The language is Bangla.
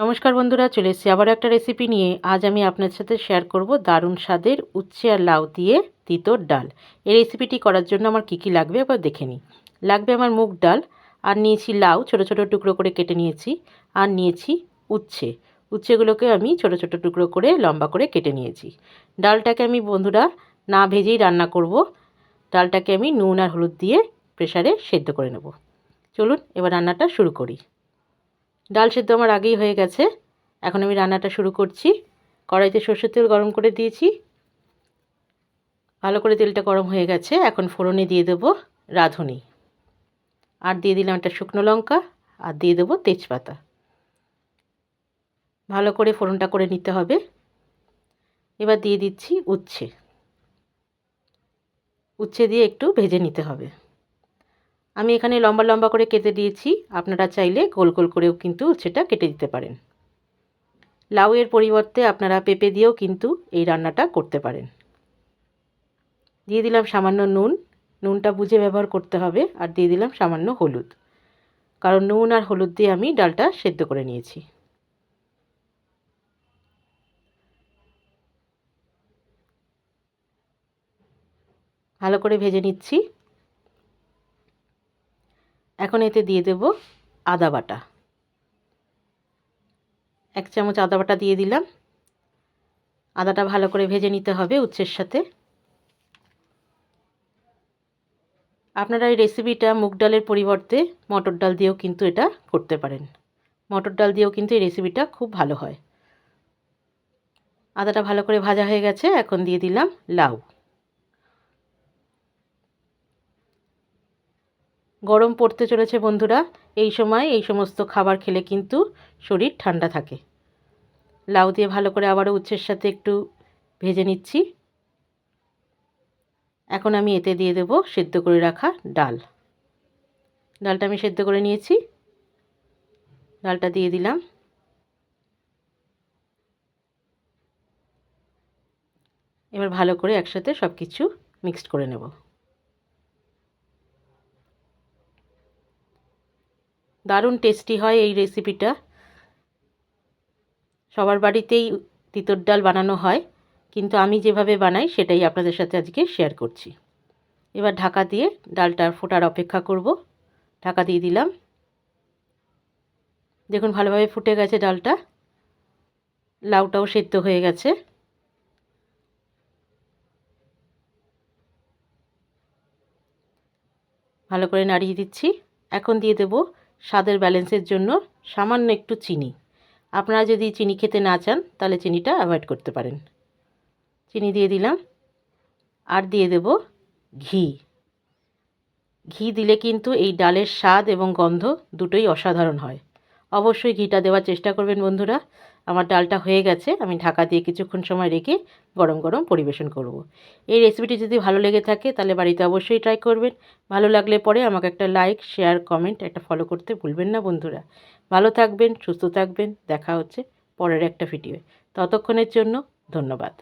নমস্কার বন্ধুরা, চলে এসেছি আবার একটা রেসিপি নিয়ে। আজ আমি আপনার সাথে শেয়ার করব দারুণ স্বাদের উচ্ছে আর লাউ দিয়ে তিতর ডাল। এই রেসিপিটি করার জন্য আমার কি কি লাগবে এবার দেখে নিই। লাগবে আমার মুগ ডাল, আর নিয়েছি লাউ, ছোট ছোট টুকরো করে কেটে নিয়েছি, আর নিয়েছি উচ্ছে। উচ্ছেগুলোকে আমি ছোট ছোট টুকরো করে লম্বা করে কেটে নিয়েছি। ডালটাকে আমি বন্ধুরা না ভেজেই রান্না করব। ডালটাকে আমি নুন আর হলুদ দিয়ে প্রেসারে সেদ্ধ করে নেব। চলুন, এবার রান্নাটা শুরু করি। ডাল সেদ্ধ আমার আগেই হয়ে গেছে। এখন আমি রান্নাটা শুরু করছি। কড়াইতে সর্ষের তেল গরম করে দিয়েছি। ভালো করে তেলটা গরম হয়ে গেছে। এখন ফোড়নে দিয়ে দেবো রাঁধুনি। আর দিয়ে দিলাম একটা শুকনো লঙ্কা। আর দিয়ে দেবো তেজপাতা। ভালো করে ফোড়নটা করে নিতে হবে। এবার দিয়ে দিচ্ছি উচ্ছে। উচ্ছে দিয়ে একটু ভেজে নিতে হবে। আমি এখানে লম্বা লম্বা করে কেটে দিয়েছি। আপনারা চাইলে গোল গোল করেও কিন্তু সেটা কেটে দিতে পারেন। লাউয়ের পরিবর্তে আপনারা পেঁপে দিয়েও কিন্তু এই রান্নাটা করতে পারেন। দিয়ে দিলাম সামান্য নুন। নুনটা বুঝে ব্যবহার করতে হবে আর দিয়ে দিলাম সামান্য হলুদ। কারণ নুন আর হলুদ দিয়ে আমি ডালটা সেদ্ধ করে নিয়েছি। ভালো করে ভেজে নিচ্ছি। এখন এতে দিয়ে দেব আদা বাটা। এক চামচ আদা বাটা দিয়ে দিলাম। আদাটা ভালো করে ভেজে নিতে হবে উচ্ছের সাথে। আপনারা এই রেসিপিটা মুগ ডালের পরিবর্তে মটর ডাল দিয়েও কিন্তু এটা করতে পারেন। মটর ডাল দিয়েও কিন্তু এই রেসিপিটা খুব ভালো হয়। আদাটা ভালো করে ভাজা হয়ে গেছে, এখন দিয়ে দিলাম লাউ। গরম পড়তে চলেছে বন্ধুরা। এই সময় এই সমস্ত খাবার খেলে কিন্তু শরীর ঠান্ডা থাকে। লাউ দিয়ে ভালো করে আবারও উচ্ছের সাথে একটু ভেজে নিচ্ছি। এখন আমি এতে দিয়ে দেব সেদ্ধ করে রাখা ডাল। ডালটা আমি সেদ্ধ করে নিয়েছি। ডালটা দিয়ে দিলাম। এবার ভালো করে একসাথে সব কিছু মিক্সড করে নেব। দারুণ টেস্টি হয় এই রেসিপিটা সবার বাড়িতেই তিতর ডাল বানানো হয়, কিন্তু আমি যেভাবে বানাই সেটাই আপনাদের সাথে আজকে শেয়ার করছি। এবার ঢাকা দিয়ে ডালটা ফোটার অপেক্ষা করব। ঢাকা দিয়ে দিলাম। দেখুন ভালোভাবে ফুটে গেছে ডালটা। লাউটাও সেদ্ধ হয়ে গেছে। ভালো করে নাড়িয়ে দিচ্ছি। এখন দিয়ে দেব স্বাদের ব্যালেন্সের জন্য সামান্য একটু চিনি। আপনারা যদি চিনি খেতে না চান, তাহলে চিনিটা অ্যাভয়েড করতে পারেন। চিনি দিয়ে দিলাম। আর দিয়ে দেব ঘি। ঘি দিলে কিন্তু এই ডালের স্বাদ এবং গন্ধ দুটোই অসাধারণ হয়। অবশ্যই ঘিটা দেওয়ার চেষ্টা করবেন বন্ধুরা। আমার ডালটা হয়ে গেছে, আমি ঢাকা দিয়ে কিছুক্ষণ সময় রেখে গরম গরম পরিবেশন করব। এই রেসিপিটি যদি ভালো লেগে থাকে, তাহলে বাড়িতে অবশ্যই ট্রাই করবেন। ভালো লাগলে পরে আমাকে একটা লাইক শেয়ার কমেন্ট একটা ফলো করতে ভুলবেন না বন্ধুরা। ভালো থাকবেন, সুস্থ থাকবেন, দেখা হচ্ছে পরের একটা ভিডিও ততক্ষণের জন্য ধন্যবাদ।